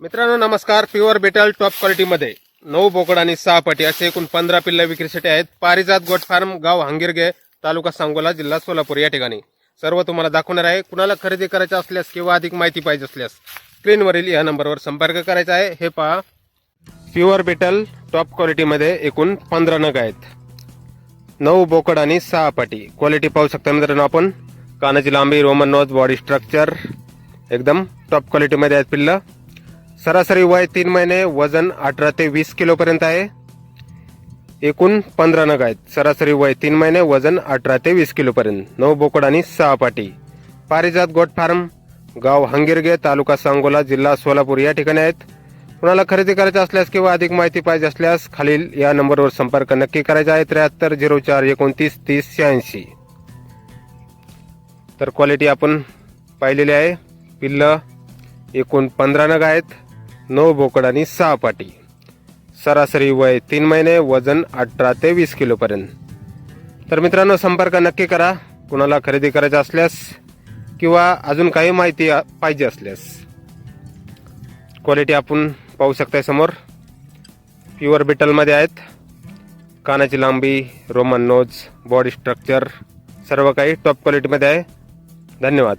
मित्रांनो नमस्कार. Pure battle top क्वालिटीमध्ये नऊ बोकड आणि सहा पटी असे एकूण पंधरा पिल्ल विक्रीसाठी आहेत. पारिजात गोट फार्म गाव हांगिरगे तालुका सांगोला जिल्हा सोलापूर या ठिकाणी. सर्व तुम्हाला दाखवणार आहे. कुणाला खरेदी करायचं असल्यास किंवा अधिक माहिती पाहिजे असल्यास स्क्रीनवरील या नंबरवर संपर्क करायचा आहे. हे पहा. प्युअर बेटल टॉप क्वालिटीमध्ये एकूण पंधरा नग आहेत. नऊ बोकड आणि सहा पाटी. क्वालिटी पाहू शकता मित्रांनो आपण. कानाची लांबी रोमन नोज बॉडी स्ट्रक्चर एकदम टॉप क्वालिटीमध्ये आहेत पिल्लं. सरासरी वय तीन महिने वजन अठरा ते वीस किलोपर्यंत आहे. एकूण पंधरा नग आहेत. सरासरी वय तीन महिने वजन अठरा ते वीस किलोपर्यंत. नऊ बोकड आणि सहा पाटी. पारिजात गोट फार्म गाव हंगिरगे तालुका सांगोला जिल्हा सोलापूर या ठिकाणी आहेत. कुणाला खरेदी करायचं असल्यास किंवा अधिक माहिती पाहिजे असल्यास खालील या नंबरवर संपर्क नक्की करायचा आहे. त्र्याहत्तर झिरो चार एकोणतीस तीस शहाऐंशी. तर क्वालिटी आपण पाहिलेली आहे. पिल्लं एकूण पंधरा नग आहेत. नऊ बोकड आणि सहा पाटी. सरासरी वय तीन महिने वजन अठरा ते वीस किलोपर्यंत तर मित्रांनो संपर्क नक्की करा. कुणाला खरेदी करायचं असल्यास किंवा अजून काही माहिती पाहिजे असल्यास. क्वालिटी आपण पाहू शकताय समोर. प्युअर बिटलमध्ये आहेत. कानाची लांबी रोमन नोज बॉडी स्ट्रक्चर सर्व काही टॉप क्वालिटीमध्ये आहे. धन्यवाद.